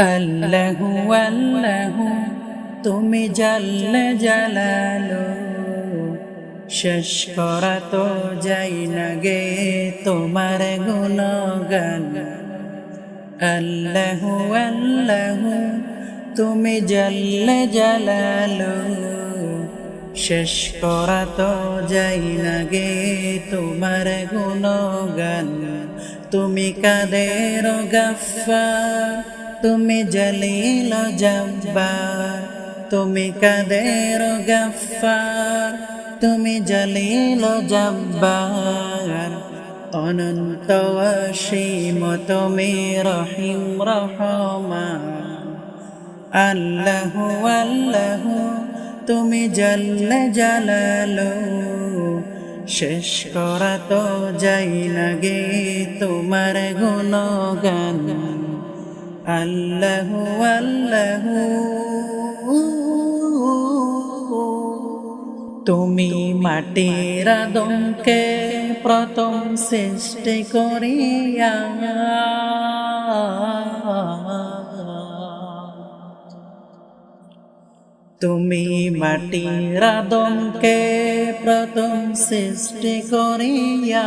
আল্লাহু আল্লাহু, তুমি জাল্লে জালালো। শেষ করা তো যাই না গে তোমার গুণগান। আল্লাহু আল্লাহু, তুমি জাল্লে জালালো। শেষ করা তো যাই না গে তোমার গুণগান। তুমি কাদের গাফার তুমি জলিল জব্বার তুমি কাদের গাফার তুমি জলিল জব্বার অনন্ত অসীম তুমি রহিম রহমান আল্লাহু আল্লাহু তুমি জল জালালো শেষ করা তো যাই না গে তোমার গুণগান আল্লাহু আল্লাহু। তুমি মাটির আদমকে প্রথম সৃষ্টি করিয়া তুমি মাটির আদমকে প্রথম সৃষ্টি করিয়া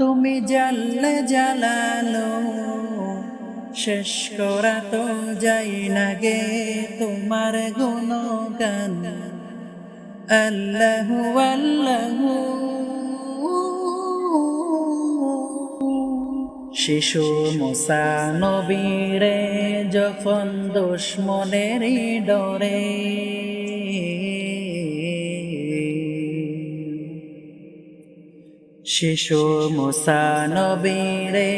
তুমি জাল্লে জালালো শেষ করা তো যাই না গে তোমার গুণগান। আল্লাহু আল্লাহু। শিশু মোসা নবীরে, যখন দুশ্মনের ডরে শিশু মোসা নবীরে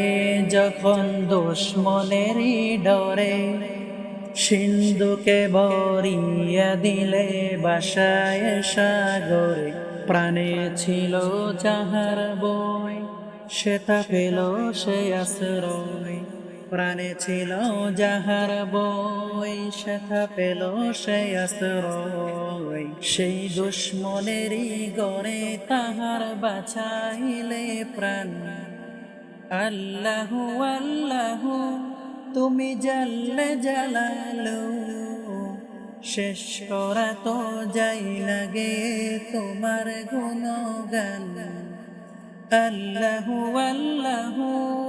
যখন দুশ্মনের ডরে, সিন্ধুকে বরিয়া দিলে বাসায় সাগরে, প্রাণে ছিল যাহার বই, সেটা পেল সে আশ্রয়। প্রাণে ছিল যাহার বই সেটা পেল সে আশ্রয়। সেই দুশ্মনেরই গড়ে তাহার বাছাইলে প্রাণ। আল্লাহু আল্লাহু, তুমি জাল্লে জালালো। শেষ করা তো যাই লাগে তোমার গুণগান। আল্লাহু আল্লাহু